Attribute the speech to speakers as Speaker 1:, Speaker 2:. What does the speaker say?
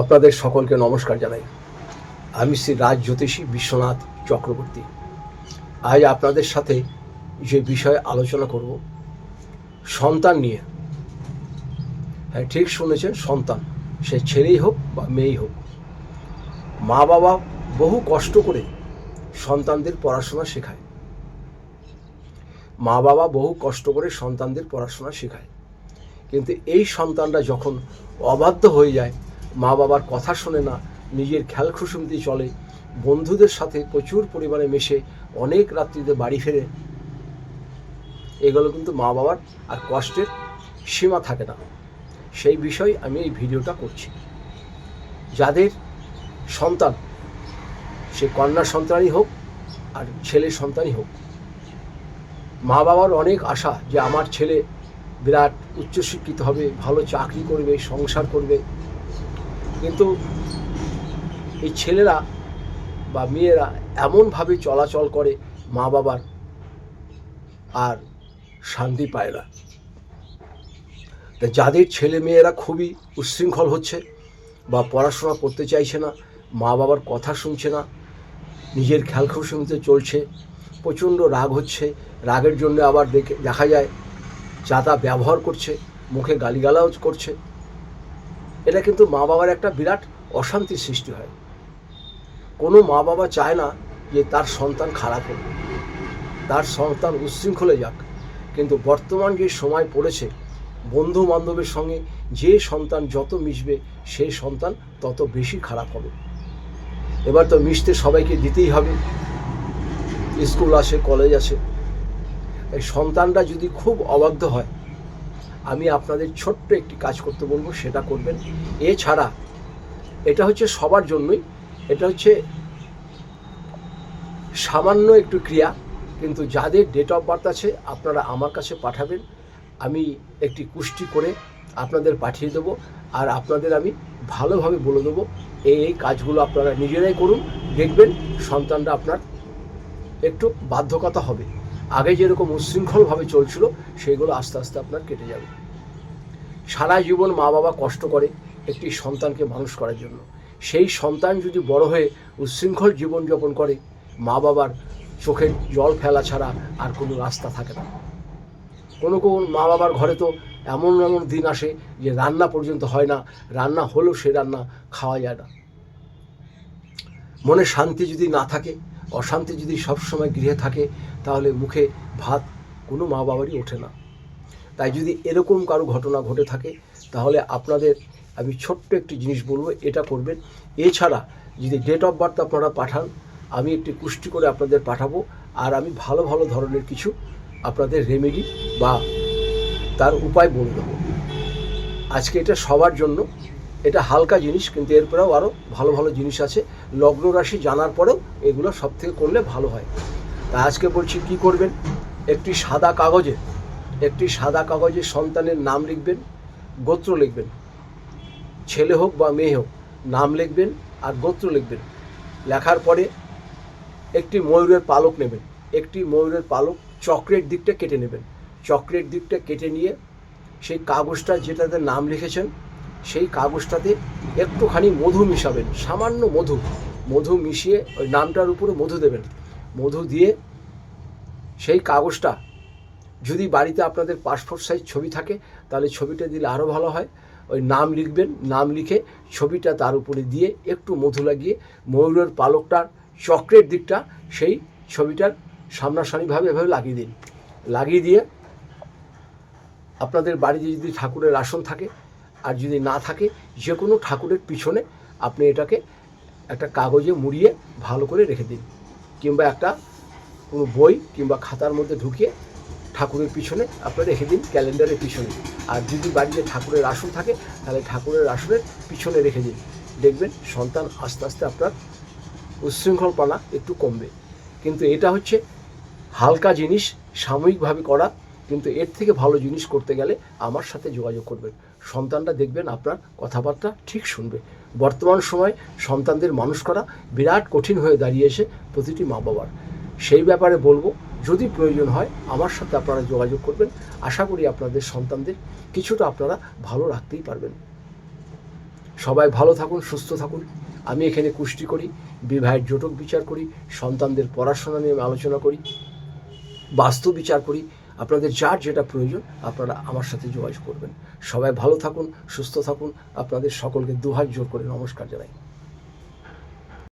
Speaker 1: আপনাদের সকলকে নমস্কার জানাই। আমি শ্রী রাজ জ্যোতিষী বিশ্বনাথ চক্রবর্তী। আজ আপনাদের সাথে যে বিষয়ে আলোচনা করব, সন্তান নিয়ে। হ্যাঁ ঠিক শুনেছেন, সন্তান। সে ছেলেই হোক বা মেয়েই হোক। মা বাবা বহু কষ্ট করে সন্তানদের পড়াশোনা শেখায়। মা বাবা বহু কষ্ট করে সন্তানদের পড়াশোনা শেখায়। কিন্তু এই সন্তানরা যখন অবাধ্য হয়ে যায় মা বাবার কথা শোনে না নিজের খেয়াল খুশুমতি চলে। বন্ধুদের সাথে প্রচুর পরিমাণে মেশে অনেক রাত্রিতে বাড়ি ফেরে। এগুলো কিন্তু মা বাবার আর কষ্টের সীমা থাকে না। সেই বিষয় আমি এই ভিডিওটা করছি। যাদের সন্তান, সে কন্যা সন্তানই হোক আর ছেলে সন্তানই হোক মা বাবার অনেক আশা যে আমার ছেলে বিরাট উচ্চশিক্ষিত হবে, ভালো চাকরি করবে, সংসার করবে। কিন্তু এই ছেলেরা বা মেয়েরা এমনভাবে চলাচল করে মা বাবার আর শান্তি পায় না। যাদের ছেলে মেয়েরা খুবই উচ্ছৃঙ্খল হচ্ছে বা পড়াশোনা করতে চাইছে না, মা বাবার কথা শুনছে না, নিজের খেয়াল খুশিতে চলছে, প্রচণ্ড রাগ হচ্ছে, রাগের জন্য আবার দেখে দেখা যায় যাতা ব্যবহার করছে, মুখে গালিগালাও করছে এটা কিন্তু মা বাবার একটা বিরাট অশান্তির সৃষ্টি হয়। কোনো মা বাবা চায় না যে তার সন্তান খারাপ হোক। তার সন্তান উচ্ছৃঙ্খলে যাক। কিন্তু বর্তমান যে সময় পড়েছে বন্ধু বান্ধবের সঙ্গে যে সন্তান যত মিশবে সেই সন্তান তত বেশি খারাপ হবে। এবার তো মিশতে সবাইকে দিতেই হবে। স্কুল আছে কলেজ আছে এই সন্তানরা যদি খুব অবাধ্য হয় আমি আপনাদের ছোট্ট একটি কাজ করতে বলব, সেটা করবেন। এছাড়া এটা হচ্ছে সবার জন্যই, এটা হচ্ছে সামান্য একটু ক্রিয়া, কিন্তু যাদের ডেট অফ বার্থ আছে, আপনারা আমার কাছে পাঠাবেন। আমি একটি কুষ্টি করে আপনাদের পাঠিয়ে দেবো, আর আপনাদের আমি ভালোভাবে বলে দেবো, এই এই কাজগুলো আপনারা নিজেরাই করুন, দেখবেন সন্তানরা আপনার একটু বাধ্যকতা হবে। আগে যেরকম উচ্ছৃঙ্খলভাবে চলছিল, সেগুলো আস্তে আস্তে আপনার কেটে যাবে। সারা জীবন মা বাবা কষ্ট করে একটি সন্তানকে মানুষ করার জন্য। সেই সন্তান যদি বড় হয়ে উচ্ছৃঙ্খল জীবনযাপন করে, মা বাবার চোখের জল ফেলা ছাড়া আর কোনো রাস্তা থাকে না। কোনো কোনো মা বাবার ঘরে তো এমন এমন দিন আসে যে রান্না পর্যন্ত হয় না, রান্না হলেও সে রান্না খাওয়া যায় না। মনে শান্তি যদি না থাকে অশান্তি যদি সবসময় গৃহে থাকে, তাহলে মুখে ভাত কোনো মা বাবারই ওঠে না। তাই যদি এরকম কারও ঘটনা ঘটে থাকে, তাহলে আপনাদের আমি ছোট্ট একটি জিনিস বলব, এটা করবেন। এছাড়া যদি ডেট অফ বার্থ আপনারা পাঠান, আমি একটি পুষ্টি করে আপনাদের পাঠাবো, আর আমি ভালো ভালো ধরনের কিছু আপনাদের রেমেডি বা তার উপায় বলে দেবো। আজকে এটা সবার জন্য, এটা হালকা জিনিস, কিন্তু এরপরেও আরও ভালো ভালো জিনিস আছে। লগ্ন রাশি জানার পরেও এগুলো সব থেকে করলে ভালো হয়। তা আজকে বলছি কি করবেন? একটি সাদা কাগজে, একটি সাদা কাগজে সন্তানের নাম লিখবেন, গোত্র লিখবেন। ছেলে হোক বা মেয়ে হোক, নাম লিখবেন আর গোত্র লিখবেন। লেখার পরে একটি ময়ূরের পালক নেবেন, একটি ময়ূরের পালক চক্রের দিকটা কেটে নেবেন। চক্রের দিকটা কেটে নিয়ে সেই কাগজটা যেটাতে নাম লিখেছেন সেই কাগজটাতে একটুখানি মধু মিশাবেন, সামান্য মধু। মধু মিশিয়ে ওই নামটার উপরে মধু দেবেন। মধু দিয়ে সেই কাগজটা, যদি বাড়িতে আপনাদের পাসপোর্ট সাইজ ছবি থাকে, তাহলে ছবিটা দিলে আরও ভালো হয়। ওই নাম লিখবেন, নাম লিখে ছবিটা তার উপরে দিয়ে একটু মধু লাগিয়ে ময়ূরের পালকটার চক্রের দিকটা সেই ছবিটার সামনাসামনিভাবে এভাবে লাগিয়ে দিন। লাগিয়ে দিয়ে আপনাদের বাড়িতে যদি ঠাকুরের আসন থাকে আর যদি না থাকে যে কোনো ঠাকুরের পিছনে আপনি এটাকে একটা কাগজে মুড়িয়ে ভালো করে রেখে দিন। কিংবা একটা কোনো বই কিংবা খাতার মধ্যে ঢুকিয়ে ঠাকুরের পিছনে আপনারা রেখে দিন, ক্যালেন্ডারের পিছনে। আর যদি বাড়িতে ঠাকুরের আসন থাকে, তাহলে ঠাকুরের আসনের পিছনে রেখে দিন। দেখবেন সন্তান আস্তে আস্তে আপনার উচ্ছৃঙ্খলপনা একটু কমবে। কিন্তু এটা হচ্ছে হালকা জিনিস, সাময়িকভাবে করা কিন্তু এর থেকে ভালো জিনিস করতে গেলে আমার সাথে যোগাযোগ করবেন। সন্তানটা দেখবেন আপনার কথাবার্তা ঠিক শুনবে। বর্তমান সময় সন্তানদের মানুষ করা বিরাট কঠিন হয়ে দাঁড়িয়েছে প্রতিটি মা বাবার সেই ব্যাপারে বলব, যদি প্রয়োজন হয় আমার সাথে আপনারা যোগাযোগ করবেন। আশা করি আপনাদের সন্তানদের কিছুটা আপনারা ভালো রাখতেই পারবেন। সবাই ভালো থাকুন, সুস্থ থাকুন। আমি এখানে কুষ্টি করি, বিবাহের জোটক বিচার করি, সন্তানদের পড়াশোনা নিয়ে আলোচনা করি বাস্তু বিচার করি। আপনাদের যার যেটা প্রয়োজন, আপনারা আমার সাথে যোগাযোগ করবেন। সবাই ভালো থাকুন, সুস্থ থাকুন। আপনাদের সকলকে দুহাত জোর করে নমস্কার জানাই।